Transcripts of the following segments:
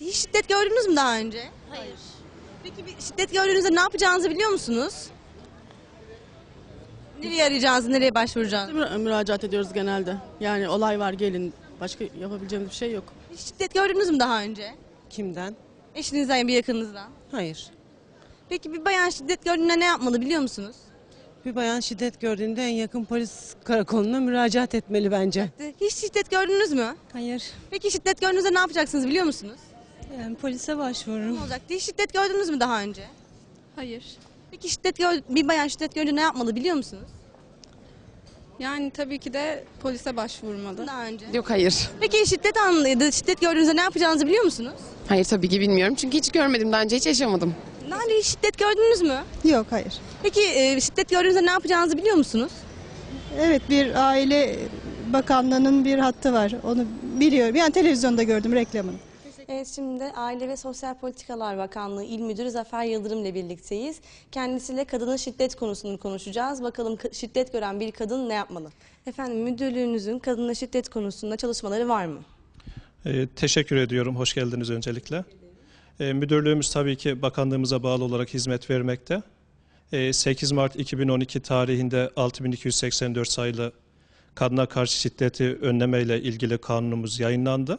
Hiç şiddet gördünüz mü daha önce? Hayır. Peki bir şiddet gördüğünüzde ne yapacağınızı biliyor musunuz? Nereye arayacağınızı, nereye başvuracağınızı? Mü- Müracaat ediyoruz genelde. Yani olay var gelin. Başka yapabileceğimiz bir şey yok. Hiç şiddet gördünüz mü daha önce? Kimden? Eşinizden, bir yakınınızdan. Hayır. Peki bir bayan şiddet gördüğünde ne yapmalı biliyor musunuz? Bir bayan şiddet gördüğünde en yakın polis karakoluna müracaat etmeli bence. Hiç şiddet gördünüz mü? Hayır. Peki şiddet gördüğünüzde ne yapacaksınız biliyor musunuz? Yani polise başvururum. Ne olacaktı? Hiç şiddet gördünüz mü daha önce? Hayır. Peki şiddet gör, bir bayan şiddet görünce ne yapmalı biliyor musunuz? Yani tabii ki de polise başvurmalı. Daha önce. Yok hayır. Peki şiddet anlıydı. Şiddet gördüğünüzde ne yapacağınızı biliyor musunuz? Hayır tabii ki bilmiyorum. Çünkü hiç görmedim daha önce hiç yaşamadım. Daha önce hiç şiddet gördünüz mü? Yok hayır. Peki e, şiddet gördüğünüzde ne yapacağınızı biliyor musunuz? Evet bir aile bakanlığının bir hattı var. Onu biliyorum. Yani televizyonda gördüm reklamını. Evet şimdi Aile ve Sosyal Politikalar Bakanlığı İl Müdürü Zafer Yıldırım ile birlikteyiz. Kendisiyle kadının şiddet konusunu konuşacağız. Bakalım ka- şiddet gören bir kadın ne yapmalı? Efendim müdürlüğünüzün kadına şiddet konusunda çalışmaları var mı? Ee, teşekkür ediyorum. Hoş geldiniz öncelikle. Ee, müdürlüğümüz tabii ki bakanlığımıza bağlı olarak hizmet vermekte. Ee, 8 Mart 2012 tarihinde 6284 sayılı kadına karşı şiddeti önleme ile ilgili kanunumuz yayınlandı.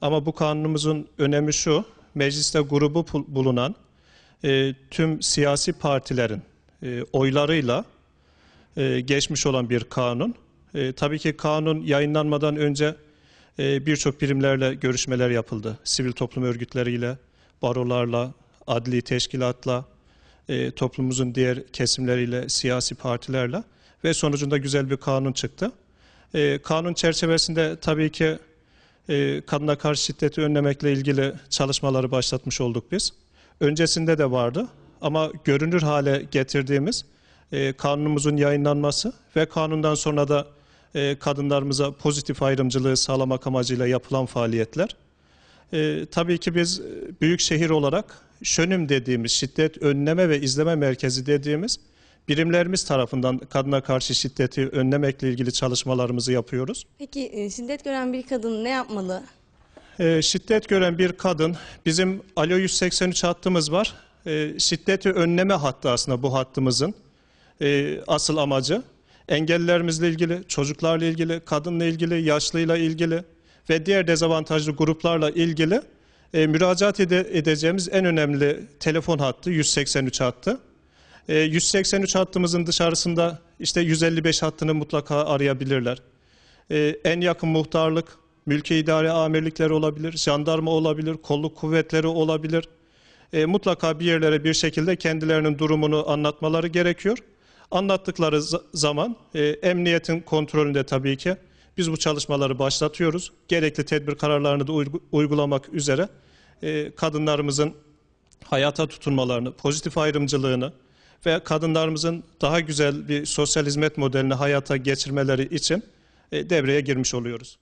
Ama bu kanunumuzun önemi şu, mecliste grubu bulunan e, tüm siyasi partilerin e, oylarıyla e, geçmiş olan bir kanun. E, tabii ki kanun yayınlanmadan önce e, birçok birimlerle görüşmeler yapıldı. Sivil toplum örgütleriyle, barolarla, adli teşkilatla, e, toplumumuzun diğer kesimleriyle, siyasi partilerle ve sonucunda güzel bir kanun çıktı. E, kanun çerçevesinde tabii ki e, kadına karşı şiddeti önlemekle ilgili çalışmaları başlatmış olduk biz. Öncesinde de vardı ama görünür hale getirdiğimiz e, kanunumuzun yayınlanması ve kanundan sonra da e, kadınlarımıza pozitif ayrımcılığı sağlamak amacıyla yapılan faaliyetler. Tabii ki biz büyük şehir olarak şönüm dediğimiz şiddet önleme ve izleme merkezi dediğimiz birimlerimiz tarafından kadına karşı şiddeti önlemekle ilgili çalışmalarımızı yapıyoruz. Peki e, şiddet gören bir kadın ne yapmalı? E, şiddet gören bir kadın, bizim Alo 183 hattımız var. E, şiddeti önleme hattı aslında bu hattımızın e, asıl amacı. Engellilerimizle ilgili, çocuklarla ilgili, kadınla ilgili, yaşlıyla ilgili ve diğer dezavantajlı gruplarla ilgili e, müracaat ede- edeceğimiz en önemli telefon hattı 183 hattı. E, 183 hattımızın dışarısında işte 155 hattını mutlaka arayabilirler. Ee, en yakın muhtarlık, mülki idare amirlikleri olabilir, jandarma olabilir, kolluk kuvvetleri olabilir. Ee, mutlaka bir yerlere bir şekilde kendilerinin durumunu anlatmaları gerekiyor. Anlattıkları za- zaman e, emniyetin kontrolünde tabii ki biz bu çalışmaları başlatıyoruz. Gerekli tedbir kararlarını da uygu- uygulamak üzere e, kadınlarımızın hayata tutunmalarını, pozitif ayrımcılığını ve kadınlarımızın daha güzel bir sosyal hizmet modelini hayata geçirmeleri için e, devreye girmiş oluyoruz.